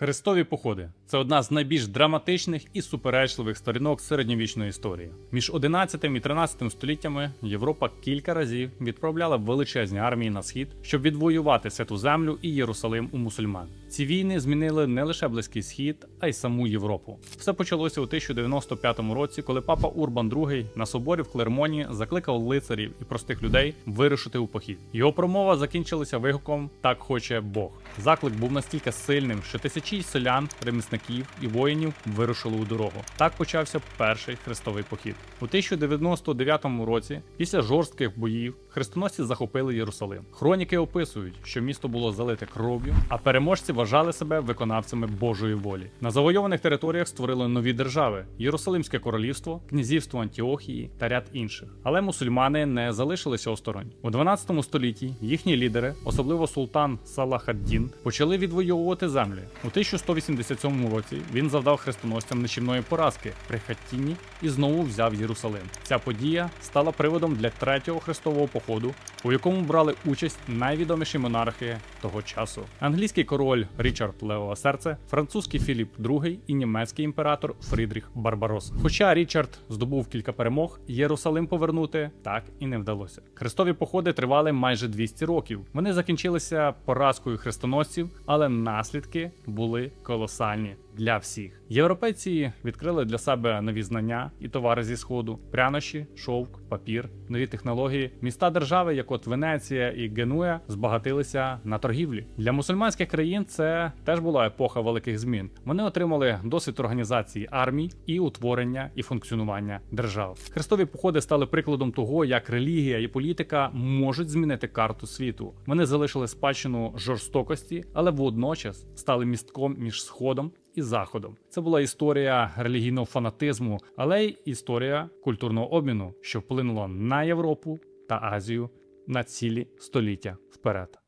Хрестові походи це одна з найбільш драматичних і суперечливих сторінок середньовічної історії. Між 11 і 13 століттями Європа кілька разів відправляла величезні армії на схід, щоб відвоювати святу землю і Єрусалим у мусульман. Ці війни змінили не лише близький схід, а й саму Європу. Все почалося у 1095 році, коли папа Урбан II на соборі в Клермоні закликав лицарів і простих людей вирушити у похід. Його промова закінчилася вигуком Так хоче Бог. Заклик був настільки сильним, що тисячі селян, ремісників і воїнів вирушили у дорогу. Так почався перший хрестовий похід. У 1099 році, після жорстких боїв, хрестоносці захопили Єрусалим. Хроніки описують, що місто було залите кров'ю, а переможці вважали себе виконавцями Божої волі. На завойованих територіях створили нові держави: Єрусалимське королівство, князівство Антіохії та ряд інших. Але мусульмани не залишилися осторонь. У 12 столітті їхні лідери, особливо султан Салахаддін, почали відвоювати землі. У 1187 році він завдав хрестоносцям нищівної поразки при Хаттіні і знову взяв Єрусалим. Ця подія стала приводом для третього хрестового походу, у якому брали участь найвідоміші монархи того часу: англійський король Річард Левове серце, французький Філіп II і німецький імператор Фрідріх Барбарос. Хоча Річард здобув кілька перемог, Єрусалим повернути так і не вдалося. Хрестові походи тривали майже 200 років. Вони закінчилися поразкою хрестоносців, але наслідки були колосальні для всіх. Європейці відкрили для себе нові знання і товари зі сходу: прянощі, шовк, папір, нові технології. Міста держави, як от Венеція і Генуя, збагатилися на торгівлі. Для мусульманських країн це теж була епоха великих змін. Вони отримали досвід організації армій і утворення і функціонування держав. Хрестові походи стали прикладом того, як релігія і політика можуть змінити карту світу. Вони залишили спадщину жорстокості, але водночас стали містком між сходом і заходом. Це була історія релігійного фанатизму, але й історія культурного обміну, що вплинула на Європу та Азію на цілі століття вперед.